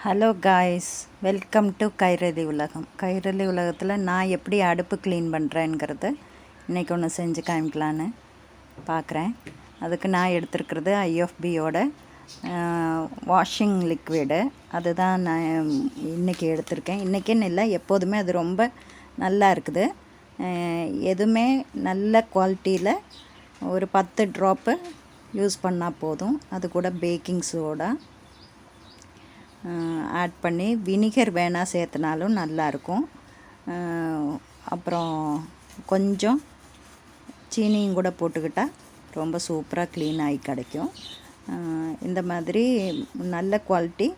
Hello guys welcome to Kairali உலகம் கைரளி உலகத்தில் நான் எப்படி அடுப்பு க்ளீன் பண்ணுறேங்கிறத இன்றைக்கி ஒன்று செஞ்சு காமிக்கலான்னு பார்க்குறேன் அதுக்கு நான் எடுத்துருக்கிறது ஐஎஃபியோட வாஷிங் லிக்விடு அதுதான் நான் இன்றைக்கி எடுத்திருக்கேன் இன்றைக்கின்னு இல்லை எப்போதுமே அது ரொம்ப நல்லா இருக்குது எதுவுமே நல்ல குவாலிட்டியில் ஒரு பத்து ட்ராப்பு யூஸ் பண்ணால் போதும் அது கூட பேக்கிங் சோடா ஆட் பண்ணி வினிகர் வேணால் சேர்த்துனாலும் நல்லாயிருக்கும். அப்புறம் கொஞ்சம் சீனியும் கூட போட்டுக்கிட்டால் ரொம்ப சூப்பராக க்ளீன் ஆகி கிடைக்கும். இந்த மாதிரி நல்ல குவாலிட்டி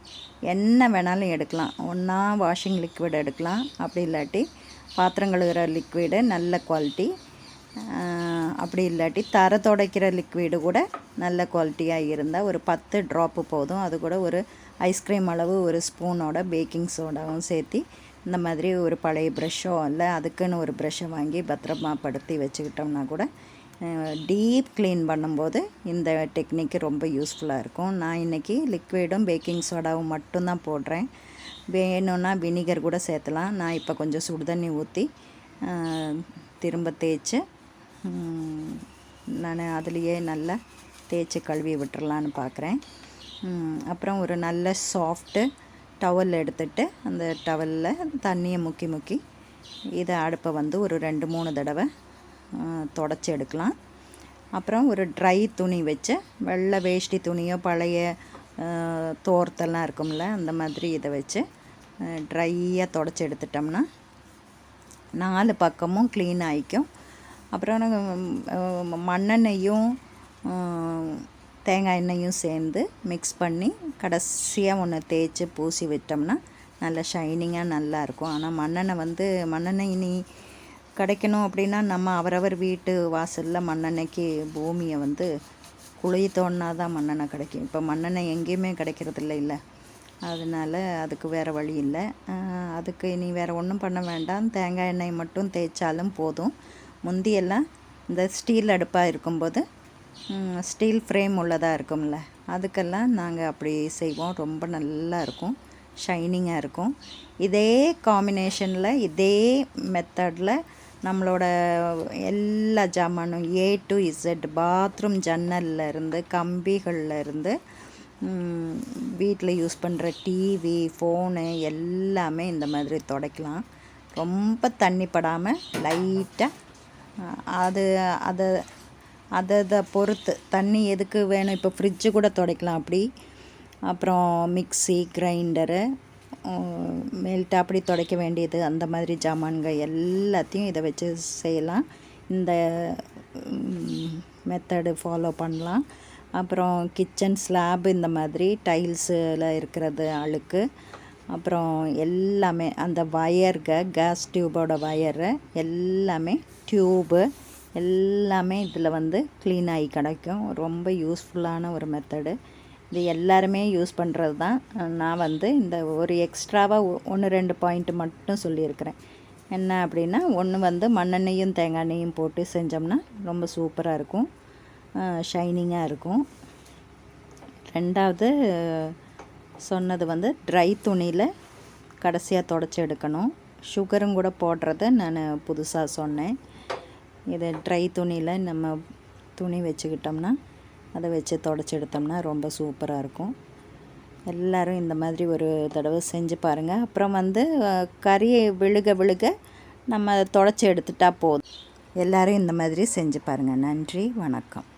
என்ன வேணாலும் எடுக்கலாம். ஒன்றா வாஷிங் லிக்விட் எடுக்கலாம். அப்படி இல்லாட்டி பாத்திரம் கழுவுற லிக்விடு நல்ல குவாலிட்டி அப்படி இல்லாட்டி தர துடைக்கிற லிக்விடு கூட நல்ல குவாலிட்டியாக இருந்தால் ஒரு பத்து ட்ராப்பு போதும். அது கூட ஒரு ஐஸ்கிரீம் அளவு ஒரு ஸ்பூனோட பேக்கிங் சோடாவும் சேர்த்து இந்த மாதிரி ஒரு பழைய ப்ரெஷ்ஷோ இல்லை அதுக்குன்னு ஒரு ப்ரெஷ்ஷை வாங்கி பத்திரமா படுத்தி வச்சுக்கிட்டோம்னா கூட டீப் க்ளீன் பண்ணும்போது இந்த டெக்னிக்கு ரொம்ப யூஸ்ஃபுல்லாக இருக்கும். நான் இன்றைக்கி லிக்விடும் பேக்கிங் சோடாவும் மட்டும்தான் போடுறேன். வேணும்னா வினிகர் கூட சேர்த்தலாம். நான் இப்போ கொஞ்சம் சுடுதண்ணி ஊற்றி திரும்ப தேய்ச்சி நான் அதுலேயே நல்லா தேய்ச்சி கழுவி விட்டுறலான்னு பார்க்குறேன் அப்புறம் ஒரு நல்ல சாஃப்ட்டு டவல் எடுத்துட்டு அந்த டவலில் தண்ணியை முக்கி முக்கி இதை அடுப்பை வந்து ஒரு ரெண்டு மூணு தடவை தொடச்சி எடுக்கலாம். அப்புறம் ஒரு ட்ரை துணி வச்சு வெள்ளை வேஷ்டி துணியோ பழைய தோர்த்தெல்லாம் இருக்கும்ல அந்த மாதிரி இதை வச்சு ட்ரையாக தொடச்சி எடுத்துட்டோம்னா நாலு பக்கமும் க்ளீன் ஆகிக்கும் அப்புறம் மண்ணெண்ணெயும் தேங்காய் எண்ணெயும் சேர்ந்து மிக்ஸ் பண்ணி கடைசியாக ஒன்று தேய்ச்சி பூசி விட்டோம்னா நல்ல ஷைனிங்காக நல்லா இருக்கும். ஆனால் மண்ணெண்ணெய் வந்து மண்ணெண்ணெய் இனி கிடைக்கணும் அப்படின்னா நம்ம அவரவர் வீட்டு வாசலில் மண்ணெண்ணெய்க்கு பூமியை வந்து குழி தோண்டினா தான் மண்ணெண்ணெய் கிடைக்கும். இப்போ மண்ணெண்ணெய் எங்கேயுமே கிடைக்கிறதில்ல இல்லை. அதனால் அதுக்கு வேறு வழி இல்லை. அதுக்கு இனி வேறு ஒன்றும் பண்ண வேண்டாம். தேங்காய் எண்ணெய் மட்டும் தேய்ச்சாலும் போதும். முந்தியெல்லாம் இந்த ஸ்டீல் அடுப்பாக இருக்கும்போது ஸ்டீல் ஃப்ரேம் உள்ளதாக இருக்கும்ல அதுக்கெல்லாம் நாங்கள் அப்படி செய்வோம். ரொம்ப நல்லா இருக்கும். ஷைனிங்காக இருக்கும். இதே காம்பினேஷனில் இதே மெத்தடில் நம்மளோட எல்லா ஜாமானும் ஏ டு இசட் பாத்ரூம் ஜன்னல்ல இருந்து கம்பிகள்ல இருந்து வீட்டில் யூஸ் பண்ணுற டிவி ஃபோனு எல்லாமே இந்த மாதிரி துடைக்கலாம். ரொம்ப தண்ணி படாமல் லைட்டாக அது அதை அதை அதை பொறுத்து. தண்ணி எதுக்கு வேணும்? இப்போ ஃப்ரிட்ஜு கூட துடைக்கலாம் அப்படி. அப்புறம் மிக்ஸி கிரைண்டரு மேல்ட்டு அப்படி துடைக்க வேண்டியது. அந்த மாதிரி ஜாமான்க எல்லாத்தையும் இதை வச்சு செய்யலாம். இந்த மெத்தடு ஃபாலோ பண்ணலாம். அப்புறம் கிச்சன் ஸ்லாப் இந்த மாதிரி டைல்ஸில் இருக்கிறது அழுக்கு. அப்புறம் எல்லாமே அந்த வயர்க கேஸ் டியூபோட வயரு எல்லாமே டியூபு எல்லாமே இதில் வந்து க்ளீன் ஆகி கிடைக்கும். ரொம்ப யூஸ்ஃபுல்லான ஒரு மெத்தடு இது எல்லாருமே யூஸ் பண்ணுறது தான். நான் வந்து இந்த ஒரு எக்ஸ்ட்ராவாக ஒன்று ரெண்டு பாயிண்ட் மட்டும் சொல்லியிருக்கிறேன். என்ன அப்படின்னா ஒன்று வந்து மண்ணெண்ணெயும் தேங்காய் எண்ணெயும் போட்டு செஞ்சோம்னா ரொம்ப சூப்பராக இருக்கும். ஷைனிங்காக இருக்கும். ரெண்டாவது சொன்னது வந்து ட்ரை துணியில் கடைசியாக தொடச்சி எடுக்கணும். சுகரும் கூட போடுறத நான் புதுசாக சொன்னேன். இதை ட்ரை துணியில் நம்ம துணி வச்சுக்கிட்டோம்னா அதை வச்சு தொடச்சி எடுத்தோம்னா ரொம்ப சூப்பராக இருக்கும். எல்லோரும் இந்த மாதிரி ஒரு தடவை செஞ்சு பாருங்கள் அப்புறம் வந்து கறியை விழுக விழுக நம்ம தொடச்சி எடுத்துட்டா போதும். எல்லோரும் இந்த மாதிரி செஞ்சு பாருங்கள் நன்றி வணக்கம்.